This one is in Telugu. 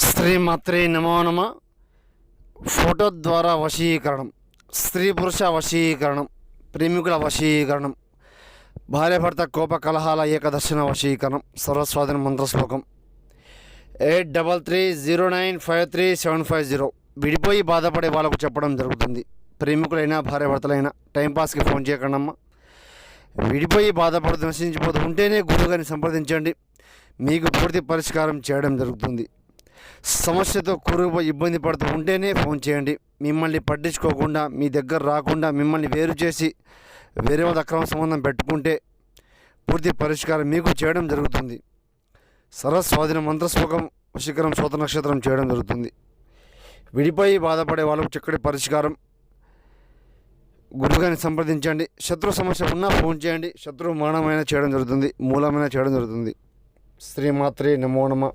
శ్రీమాత్రే నమో నమ. ఫోటో ద్వారా వశీకరణం. స్త్రీ పురుష వశీకరణం. ప్రేమికుల వశీకరణం. భార్యాభర్త కోప కలహాల ఏకదర్శన వశీకరణం. సర్వస్వాధీన మంత్రశ్లోకం. Eight double three zero nine five three seven five zero. విడిపోయి బాధపడే వాళ్ళకు చెప్పడం జరుగుతుంది. ప్రేమికులైనా భార్యాభర్తలైనా టైంపాస్కి ఫోన్ చేయకండమ్మా. విడిపోయి బాధపడుతూ నశించిపోతూ ఉంటేనే గురువుగారిని సంప్రదించండి. మీకు పూర్తి పరిష్కారం చేయడం జరుగుతుంది. సమస్యతో కూరుకుపోయి ఇబ్బంది పడుతూ ఉంటేనే ఫోన్ చేయండి. మిమ్మల్ని పట్టించుకోకుండా మీ దగ్గర రాకుండా మిమ్మల్ని వేరు చేసి వేరే వాళ్ళ అక్రమ సంబంధం పెట్టుకుంటే పూర్తి పరిష్కారం మీకు చేయడం జరుగుతుంది. సరస్వాధీన మంత్రశ్లోకం వశీకరం శోత నక్షత్రం చేయడం జరుగుతుంది. విడిపోయి బాధపడే వాళ్ళకు చక్కటి పరిష్కారం. గురువుగారిని సంప్రదించండి. శత్రు సమస్య ఉన్నా ఫోన్ చేయండి. శత్రు మరణమైన చేయడం జరుగుతుంది. మూలమైన చేయడం జరుగుతుంది. శ్రీమాత్రే నమో నమ.